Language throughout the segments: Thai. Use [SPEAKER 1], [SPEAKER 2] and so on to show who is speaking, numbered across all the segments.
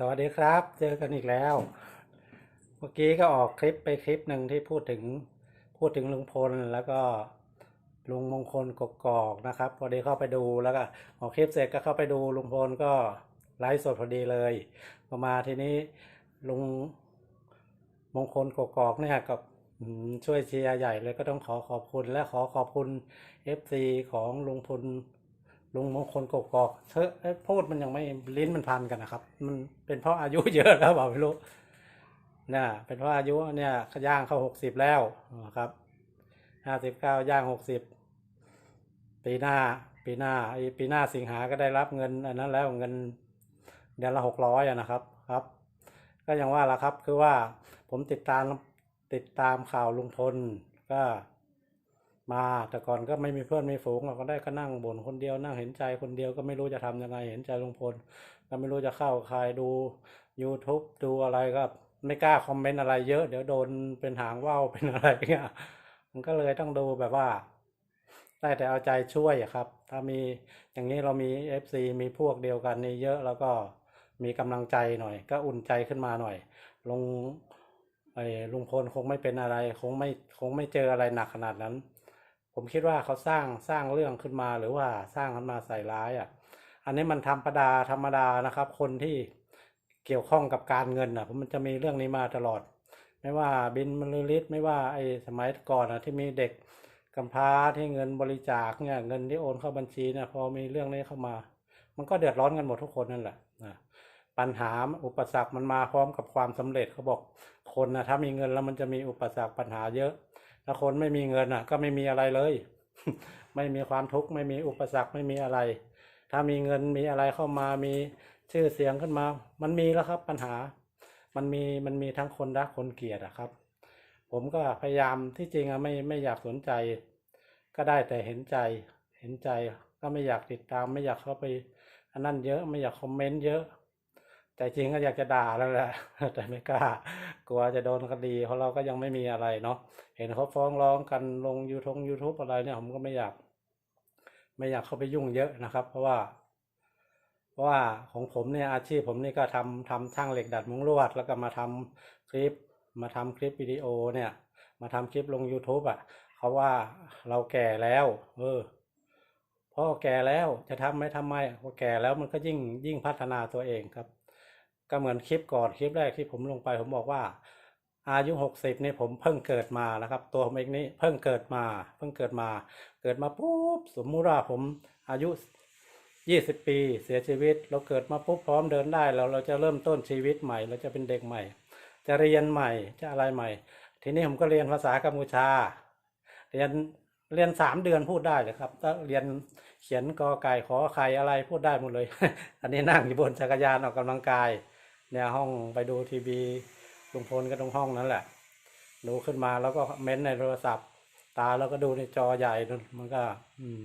[SPEAKER 1] สวัสดีครับ เจอกันอีกแล้ว เมื่อกี้ก็ออกคลิปไปคลิปหนึ่งที่พูดถึงพูดถึงลุงพลแล้วก็ลุงมงคลกกอกนะครับพอดีเข้าไปดูแล้วก็ออกคลิปเสร็จก็เข้าไปดูลุงพลก็ไลฟ์สดพอดีเลยพอมาทีนี้ลุงมงคลกกอกเนี่ยกับช่วยเชียร์ใหญ่เลยก็ต้องขอขอบคุณและขอขอบคุณ FC ของลุงพล ลุงมงคลกกอกเธอพูดมันยังไม่ลิ้นมันพันกันนะครับ มันเป็นเพราะอายุเยอะแล้วเปล่าไม่รู้น่ะเป็นเพราะอายุเนี่ยย่างเข้าหกสิบแล้วนะครับห้าสิบเก้าย่างหกสิบปีหน้าปีหน้าไอ้ปีหน้าสิงหาก็ได้รับเงินอันนั้นแล้วเงินเดือนละหกร้อยนะครับครับ ก็ยังว่าละครับคือว่าผมติดตามติดตามข่าวลุงพลก็ มาแต่ก่อนก็ไม่มีเพื่อนไมีฝูงเราก็ได้ก็นั่งบ่นคนเดียวนั่งเห็นใจคนเดียวก็ไม่รู้จะทำยังไงเห็นใจลุงพลก็ไม่รู้จะเข้าใครดู YouTube ดูอะไรก็ไม่กล้าคอมเมนต์อะไรเยอะ เดี๋ยวโดนเป็นหางว่าวเป็นอะไรเงี้ยมันก็เลยต้องดูแบบว่า ได้แต่เอาใจช่วยครับ ถ้ามีอย่างนี้เรามี FC มีพวกเดียวกันนี่เยอะแล้วก็มีกำลังใจหน่อย ก็อุ่นใจขึ้นมาหน่อยลงไอ้ลุงพลคงไม่เป็นอะไร คงไม่คงไม่เจออะไรหนักขนาดนั้น ผมคิดว่าเขาสร้างสร้างเรื่องขึ้นมาหรือว่าสร้างขึ้นมาใส่ร้ายอะ อันนี้มันธรรมดาธรรมดานะครับ คนที่เกี่ยวข้องกับการเงินอะมันจะมีเรื่องนี้มาตลอด ไม่ว่าบินบรรลือฤทธิ์ไม่ว่าไอ้สมัยก่อนอะที่มีเด็กกำพร้าที่เงินบริจาคเนี่ยเงินที่โอนเข้าบัญชีเนี่ยพอมีเรื่องนี้เข้ามา มันก็เดือดร้อนกันหมดทุกคนนั่นแหละนะปัญหาอุปสรรคมันมาพร้อมกับความสำเร็จเขาบอกคนนะถ้ามีเงินแล้วมันจะมีอุปสรรคปัญหาเยอะ ถ้าคนไม่มีเงินอะ ก็ไม่มีอะไรเลย ไม่มีความทุกข์ไม่มีอุปสรรคไม่มีอะไร ถ้ามีเงินมีอะไรเข้ามามีชื่อเสียงขึ้นมา มันมีแล้วครับปัญหา มันมีมันมีทั้งคนรักคนเกลียดอะครับ ผมก็พยายามที่จริงอะไม่ไม่อยากสนใจ ก็ได้แต่เห็นใจ เห็นใจก็ไม่อยากติดตาม ไม่อยากเข้าไปอันนั้นเยอะไม่อยากคอมเมนต์เยอะ แต่จริงก็อยากจะด่าแล้วแหละแต่ไม่กล้ากลัวจะโดนคดีเพราะเราก็ยังไม่มีอะไรเนาะเห็นเขาฟ้องร้องกันลงยูทงยูทูบอะไรเนี่ยผมก็ไม่อยาก ไม่อยากเข้าไปยุ่งเยอะนะครับ เพราะว่า เพราะว่าของผมเนี่ยอาชีพผมนี่ก็ทำทำช่างเหล็กดัดมุ้งลวด แล้วก็มาทำคลิป มาทำคลิปวิดีโอเนี่ย มาทำคลิปลง YouTube อะเขาว่าเราแก่แล้ว เออพ่อแก่แล้วจะทำไหมทำไมพอแก่แล้วมันก็ยิ่งยิ่งพัฒนาตัวเองครับ ก็เหมือนคลิปก่อนคลิปแรกที่ผมลงไป ผมบอกว่า อายุหกสิบนี่ผมเพิ่งเกิดมานะครับ ตัวผมเองนี่เพิ่งเกิดมา เพิ่งเกิดมา เกิดมาปุ๊บสมมุติว่าผมอายุยี่สิบปีเสียชีวิต เราเกิดมาปุ๊บพร้อมเดินได้แล้วเราจะเริ่มต้นชีวิตใหม่ เราจะเป็นเด็กใหม่ จะเรียนใหม่จะอะไรใหม่ ทีนี้ผมก็เรียนภาษากัมพูชา เรียนเรียนสามเดือนพูดได้เลยครับถ้าเรียนเขียนกอไก่ขอไข่อะไรพูดได้หมดเลย อันนี้นั่งอยู่บนจักรยานออกกำลังกาย เนี่ยห้องไปดูทีวีลุงพลก็ตรงห้องนั้นแหละ ดูขึ้นมาแล้วก็เม้นในโทรศัพท์ ตาแล้วก็ดูในจอใหญ่นั่นมันก็ อืม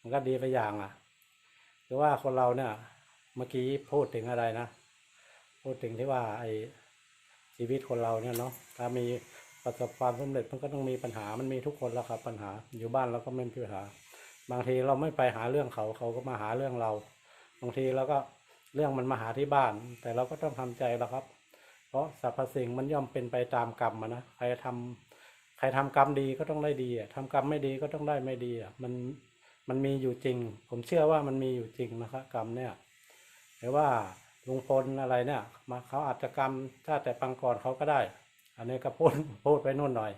[SPEAKER 1] มันก็ดีไปอย่างอะหรือว่าคนเราเนี่ย เมื่อกี้พูดถึงอะไรนะ พูดถึงที่ว่า ไอ้ชีวิตคนเราเนี่ยเนาะถ้ามีประสบความสำเร็จมันก็ต้องมีปัญหามันมีทุกคนแล้วครับปัญหาอยู่บ้านเราก็ไม่มีปัญหา บางทีเราไม่ไปหาเรื่องเขาเขาก็มาหาเรื่องเรา บางทีเราก็ เรื่องมันมาหาที่บ้าน แต่เราก็ต้องทำใจแล้วครับ เพราะสรรพสิ่งมันย่อมเป็นไปตามกรรมนะใครทำใครทำกรรมดีก็ต้องได้ดีอะทำกรรมไม่ดีก็ต้องได้ไม่ดีอะมันมันมีอยู่จริง ผมเชื่อว่ามันมีอยู่จริงนะครับกรรมเนี่ยหรือว่าลุงพลอะไรเนี่ยมาเขาอาจจะกรรมชาติแต่ปังก่อนเขาก็ได้ อันนี้ก็พูดพูดไปนู่นหน่อย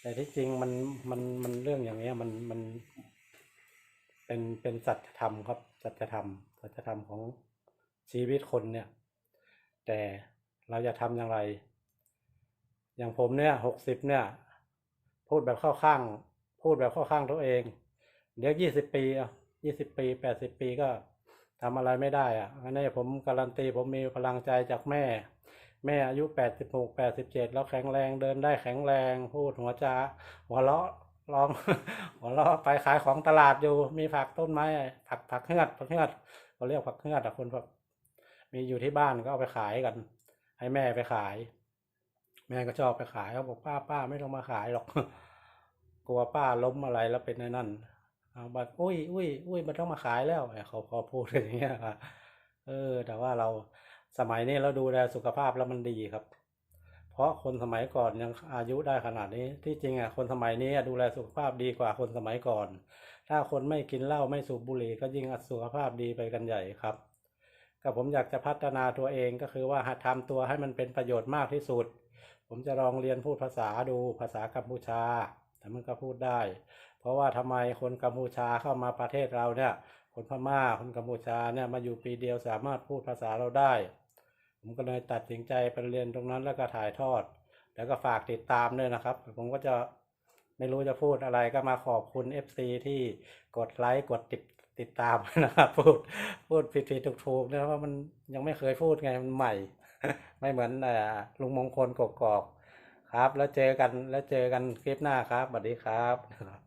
[SPEAKER 1] แต่ที่จริงมันมันมันเรื่องอย่างเงี้ยมันมันเป็นเป็นสัจธรรมครับสัจธรรมสัจธรรมของ ชีวิตคนเนี่ย แต่เราจะทำอย่างไร อย่างผมเนี่ยหกสิบเนี่ย พูดแบบเข้าข้าง พูดแบบเข้าข้างตัวเอง เดี๋ยวยี่สิบปีอะยี่สิบปีแปดสิบปีก็ทำอะไรไม่ได้อะอันนี้ผมการันตีผมมีพลังใจจากแม่ แม่อายุแปดสิบหกแปดสิบเจ็ดแล้วแข็งแรงเดินได้แข็งแรง พูดหัวจาหัวเราะร้องหัวเราะไปขายของตลาดอยู่มีผักต้นไม้ผักผักเฮือดผักเฮือดเขาเรียกผักเฮือดอะคนแบบ มีอยู่ที่บ้านก็เอาไปขายกัน ให้แม่ไปขาย แม่ก็ชอบไปขายเขาบอกป้าป้าไม่ต้องมาขายหรอก กลัวป้าล้มอะไรแล้วเป็นในนั่นเอาบัดอุ้ยอุ้ยอุ้ยมันต้องมาขายแล้วเขาพอพูดอย่างเงี้ยค่ะเออ แต่ว่าเราสมัยนี้เราดูแลสุขภาพแล้วมันดีครับ เพราะคนสมัยก่อนยังอายุได้ขนาดนี้ ที่จริงอะคนสมัยนี้ดูแลสุขภาพดีกว่าคนสมัยก่อน ถ้าคนไม่กินเหล้าไม่สูบบุหรี่ก็ยิ่งสุขภาพดีไปกันใหญ่ครับ ก็ผมอยากจะพัฒนาตัวเองก็คือว่าหัดทำตัวให้มันเป็นประโยชน์มากที่สุด ผมจะลองเรียนพูดภาษาดูภาษากัมพูชา แต่มันก็พูดได้ เพราะว่าทำไมคนกัมพูชาเข้ามาประเทศเราเนี่ย คนพม่าคนกัมพูชาเนี่ยมาอยู่ปีเดียวสามารถพูดภาษาเราได้ ผมก็เลยตัดสินใจไปเรียนตรงนั้นแล้วก็ถ่ายทอด แล้วก็ฝากติดตามด้วยนะครับ ผมก็จะไม่รู้จะพูดอะไรก็มาขอบคุณ FC ที่กดไลค์กดติด ติดตามนะครับพูดพูดผิดผิดถูกถูกๆนะเพราะมันยังไม่เคยพูดไงมันใหม่ ไม่เหมือนอลุงมงคลกกอกครับ แล้วเจอกันแล้วเจอกันคลิปหน้าครับสวัสดีครับ